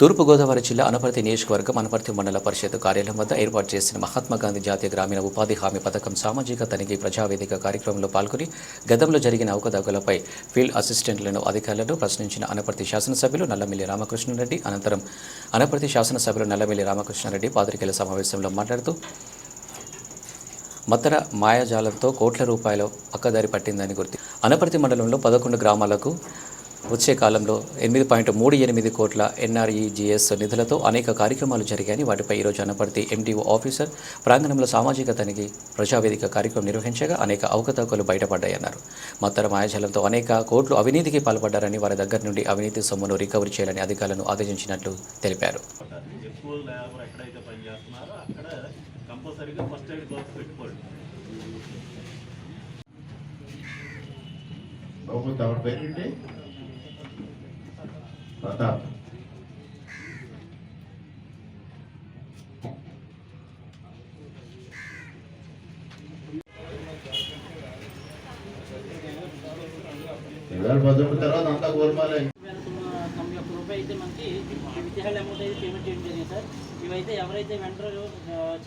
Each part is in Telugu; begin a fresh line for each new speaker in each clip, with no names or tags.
తూర్పుగోదావరి జిల్లా అనపర్తి నియోజకవర్గం అనపర్తి మండల పరిషత్ కార్యాలయం వద్ద ఏర్పాటు చేసిన మహాత్మా గాంధీ జాతీయ గ్రామీణ ఉపాధి హామీ పథకం సామాజిక తనిఖీ ప్రజావేదిక కార్యక్రమంలో పాల్గొని గతంలో జరిగిన అవకతవకలపై ఫీల్డ్ అసిస్టెంట్లను అధికారులను ప్రశ్నించిన అనపర్తి శాసనసభ్యులు నల్లమిల్లి రామకృష్ణారెడ్డి అనంతరం అనపర్తి శాసనసభ్యులు నల్లమిల్లి రామకృష్ణారెడ్డి పాత్రికేయుల సమావేశంలో మాట్లాడుతూ మత్తర మాయాజాలంతో కోట్ల రూపాయల పక్కదారి పట్టిందని గుర్తు అనపర్తి మండలంలో పదకొండు గ్రామాలకు వచ్చే కాలంలో ఎనిమిది పాయింట్ మూడు ఎనిమిది కోట్ల ఎన్ఆర్ఈజీఎస్ నిధులతో అనేక కార్యక్రమాలు జరిగాయని వాటిపై ఈరోజు అనపర్తి ఎండిఓ ఆఫీసర్ ప్రాంగణంలో సామాజిక తనిఖీ ప్రజావేదిక కార్యక్రమం నిర్వహించగా అనేక అవకతవకలు బయటపడ్డాయన్నారు. మత్తర మాయాజాలంతో అనేక కోట్లు అవినీతికి పాల్పడ్డారని వారి దగ్గర నుండి అవినీతి సొమ్మును రికవరీ చేయాలని అధికారులను ఆదేశించినట్లు తెలిపారు.
కంపల్సరీగా ఫస్ట్ ఎయిడ్ బాక్స్ పెట్టుకోండి
బాబు తమ పేరేంటి? ప్రతాప్ ఎవరు తర్వాత అంతా గోల్మాలే
అయితే మనకి విత్డ్రాల్ అమౌంట్ అయితే పేమెంట్ చేయడం జరిగింది సార్ ఇవైతే ఎవరైతే వెంటర్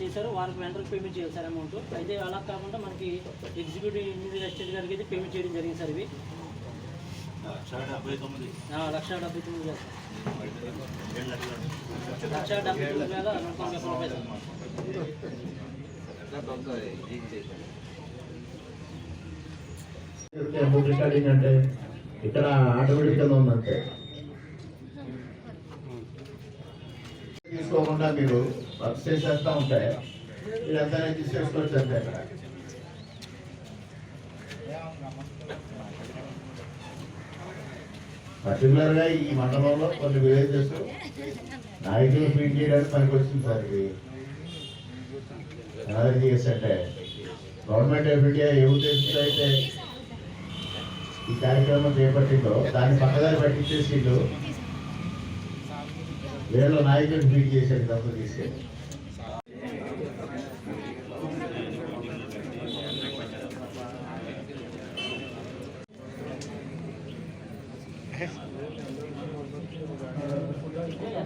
చేశారో వారికి వెంటర్కి పేమెంట్ చేయాలి సార్ అమౌంట్ అయితే అలా కాకుండా మనకి ఎగ్జిక్యూటివ్ ఇంజనీర్ గారికి అయితే పేమెంట్ చేయడం జరిగింది సార్ ఇవి
లక్ష డెబ్బై తొమ్మిది.
ఆ, లక్ష డెబ్బై తొమ్మిది వేలు.
ఏడు లక్షలు
లక్ష డెబ్బై తొమ్మిది వేల నూట తొంభై రూపాయలు
రికార్డింగ్ అంటే ఇక్కడ ఆటోమేటిక్గా ఉందంటే తీసుకోకుండా మీరు వర్క్ చేసేస్తా ఉంటే ఇదంతా తీసేసుకోవచ్చు అంతే ఇక్కడ పర్టికులర్గా ఈ మండలంలో కొన్ని విలేజెస్ నాయకులు ఫీడ్ చేయడానికి పనికి వచ్చింది సార్ ఇది. ఎన్ఆర్జీఎస్ అంటే. గవర్నమెంట్ ఆఫ్ ఇండియా ఏ ఉద్దేశంతో అయితే ఈ కార్యక్రమం చేపట్టిందో దాన్ని పక్కదారి పట్టించేసి వీళ్ళు నాయకులు నాయకుడిని ఫీడ్ చేశారు తప్పు తీసుకెళ్ళి thank you